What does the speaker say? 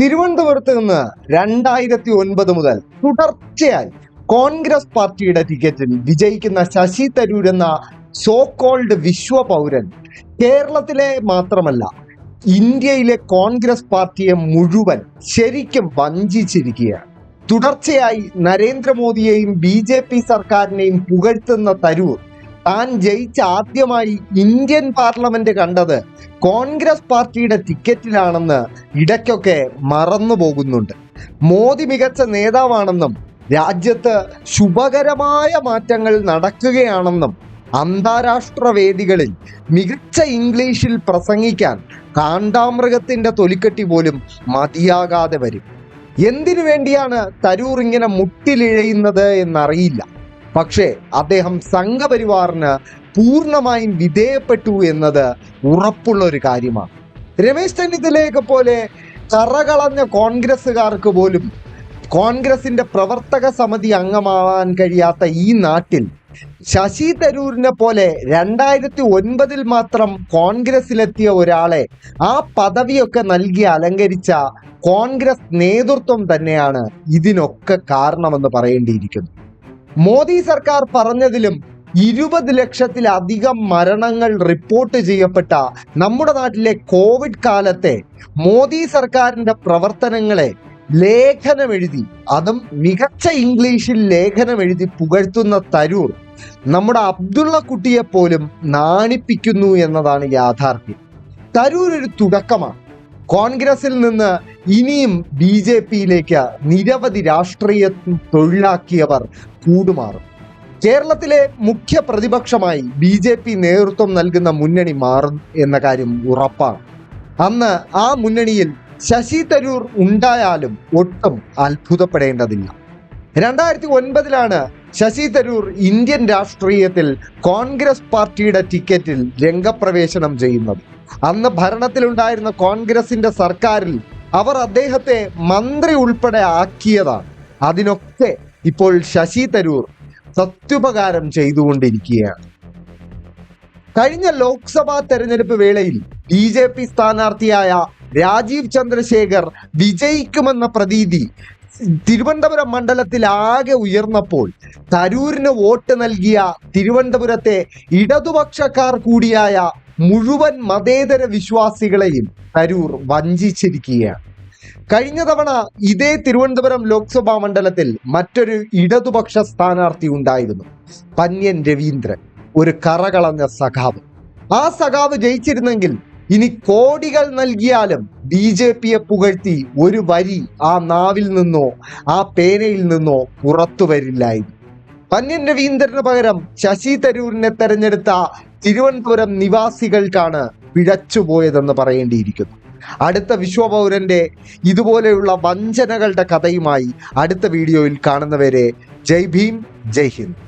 തിരുവനന്തപുരത്ത് നിന്ന് രണ്ടായിരത്തി ഒൻപത് മുതൽ തുടർച്ചയായി കോൺഗ്രസ് പാർട്ടിയുടെ ടിക്കറ്റിൽ വിജയിക്കുന്ന ശശി തരൂർ എന്ന സോ കോൾഡ് വിശ്വ പൗരൻ കേരളത്തിലെ മാത്രമല്ല ഇന്ത്യയിലെ കോൺഗ്രസ് പാർട്ടിയെ മുഴുവൻ ശരിക്കും വഞ്ചിച്ചിരിക്കുകയാണ്. തുടർച്ചയായി നരേന്ദ്രമോദിയെയും ബി ജെ പി സർക്കാരിനെയും പുകഴ്ത്തുന്ന തരൂർ താൻ ജയിച്ച ആദ്യമായി ഇന്ത്യൻ പാർലമെന്റ് കണ്ടത് കോൺഗ്രസ് പാർട്ടിയുടെ ടിക്കറ്റിലാണെന്ന് ഇടയ്ക്കൊക്കെ മറന്നു പോകുന്നുണ്ട്. മോദി മികച്ച നേതാവാണെന്നും രാജ്യത്ത് ശുഭകരമായ മാറ്റങ്ങൾ നടക്കുകയാണെന്നും അന്താരാഷ്ട്ര വേദികളിൽ മികച്ച ഇംഗ്ലീഷിൽ പ്രസംഗിക്കാൻ കാണ്ടാമൃഗത്തിന്റെ തൊലിക്കെട്ടി പോലും മതിയാകാതെ വരും. എന്തിനു വേണ്ടിയാണ് തരൂർ ഇങ്ങനെ മുട്ടിലിഴയുന്നത് എന്നറിയില്ല. പക്ഷേ അദ്ദേഹം സംഘപരിവാറിന് പൂർണമായും വിധേയപ്പെട്ടു എന്നത് ഉറപ്പുള്ള ഒരു കാര്യമാണ്. രമേശ് ചെന്നിത്തലയൊക്കെ പോലെ കറകളഞ്ഞ കോൺഗ്രസ്സുകാർക്ക് പോലും കോൺഗ്രസിന്റെ പ്രവർത്തക സമിതി അംഗമാവാൻ കഴിയാത്ത ഈ നാട്ടിൽ ശശി തരൂരിനെ പോലെ രണ്ടായിരത്തി ഒൻപതിൽ മാത്രം കോൺഗ്രസിലെത്തിയ ഒരാളെ ആ പദവിയൊക്കെ നൽകി അലങ്കരിച്ച കോൺഗ്രസ് നേതൃത്വം തന്നെയാണ് ഇതിനൊക്കെ കാരണമെന്ന് പറയേണ്ടിയിരിക്കുന്നു. മോദി സർക്കാർ പറഞ്ഞതിലും ഇരുപത് ലക്ഷത്തിലധികം മരണങ്ങൾ റിപ്പോർട്ട് ചെയ്യപ്പെട്ട നമ്മുടെ നാട്ടിലെ കോവിഡ് കാലത്തെ മോദി സർക്കാരിന്റെ പ്രവർത്തനങ്ങളെ ലേഖനമെഴുതി അതും മികച്ച ഇംഗ്ലീഷിൽ ലേഖനമെഴുതി പുകഴ്ത്തുന്ന തരൂർ നമ്മുടെ അബ്ദുള്ള കുട്ടിയെ പോലും നാണിപ്പിക്കുന്നു എന്നതാണ് യാഥാർത്ഥ്യം. തരൂർ ഒരു തുടക്കമാണ്. കോൺഗ്രസിൽ നിന്ന് ഇനിയും ബി ജെ പിയിലേക്ക് നിരവധി രാഷ്ട്രീയ തൊഴിലാക്കിയവർ കൂടുമാറും. കേരളത്തിലെ മുഖ്യ പ്രതിപക്ഷമായി ബി ജെ പി നേതൃത്വം നൽകുന്ന മുന്നണി മാറും എന്ന കാര്യം ഉറപ്പാണ്. അന്ന് ആ മുന്നണിയിൽ ശശി തരൂർ ഉണ്ടായാലും ഒട്ടും അത്ഭുതപ്പെടേണ്ടതില്ല. രണ്ടായിരത്തി ഒൻപതിലാണ് ശശി തരൂർ ഇന്ത്യൻ രാഷ്ട്രീയത്തിൽ കോൺഗ്രസ് പാർട്ടിയുടെ ടിക്കറ്റിൽ രംഗപ്രവേശനം ചെയ്യുന്നത്. അന്ന് ഭരണത്തിലുണ്ടായിരുന്ന കോൺഗ്രസിന്റെ സർക്കാരിൽ അവർ അദ്ദേഹത്തെ മന്ത്രി ഉൾപ്പെടെ ആക്കിയതാണ്. അതിനൊക്കെ ഇപ്പോൾ ശശി തരൂർ സത്യുപകാരം ചെയ്തുകൊണ്ടിരിക്കുകയാണ്. കഴിഞ്ഞ ലോക്സഭാ തെരഞ്ഞെടുപ്പ് വേളയിൽ ബി ജെ പി സ്ഥാനാർത്ഥിയായ രാജീവ് ചന്ദ്രശേഖർ വിജയിക്കുമെന്ന പ്രതീതി തിരുവനന്തപുരം മണ്ഡലത്തിൽ ആകെ ഉയർന്നപ്പോൾ തരൂരിന് വോട്ട് നൽകിയ തിരുവനന്തപുരത്തെ ഇടതുപക്ഷക്കാർ കൂടിയായ മുഴുവൻ മതേതര വിശ്വാസികളെയും തരൂർ വഞ്ചിച്ചിരിക്കുകയാണ്. കഴിഞ്ഞ തവണ ഇതേ തിരുവനന്തപുരം ലോക്സഭാ മണ്ഡലത്തിൽ മറ്റൊരു ഇടതുപക്ഷ സ്ഥാനാർത്ഥി ഉണ്ടായിരുന്നു പന്യൻ രവീന്ദ്രൻ ഒരു കറകളഞ്ഞ സഖാവ്. ആ സഖാവ് ജയിച്ചിരുന്നെങ്കിൽ ഇനി കോടികൾ നൽകിയാലും ബി ജെ പിയെ പുകഴ്ത്തി ഒരു വരി ആ നാവിൽ നിന്നോ ആ പേനയിൽ നിന്നോ പുറത്തു വരില്ലായിരുന്നു. പന്യൻ രവീന്ദ്രന് പകരം ശശി തരൂരിനെ തെരഞ്ഞെടുത്ത തിരുവനന്തപുരം നിവാസികൾക്കാണ് പിഴച്ചുപോയതെന്ന് പറയേണ്ടിയിരിക്കുന്നു. അടുത്ത വിശ്വപൗരന്റെ ഇതുപോലെയുള്ള വഞ്ചനകളുടെ കഥയുമായി അടുത്ത വീഡിയോയിൽ കാണുന്നവരെ ജയ് ഭീം ജയ് ഹിന്ദ്.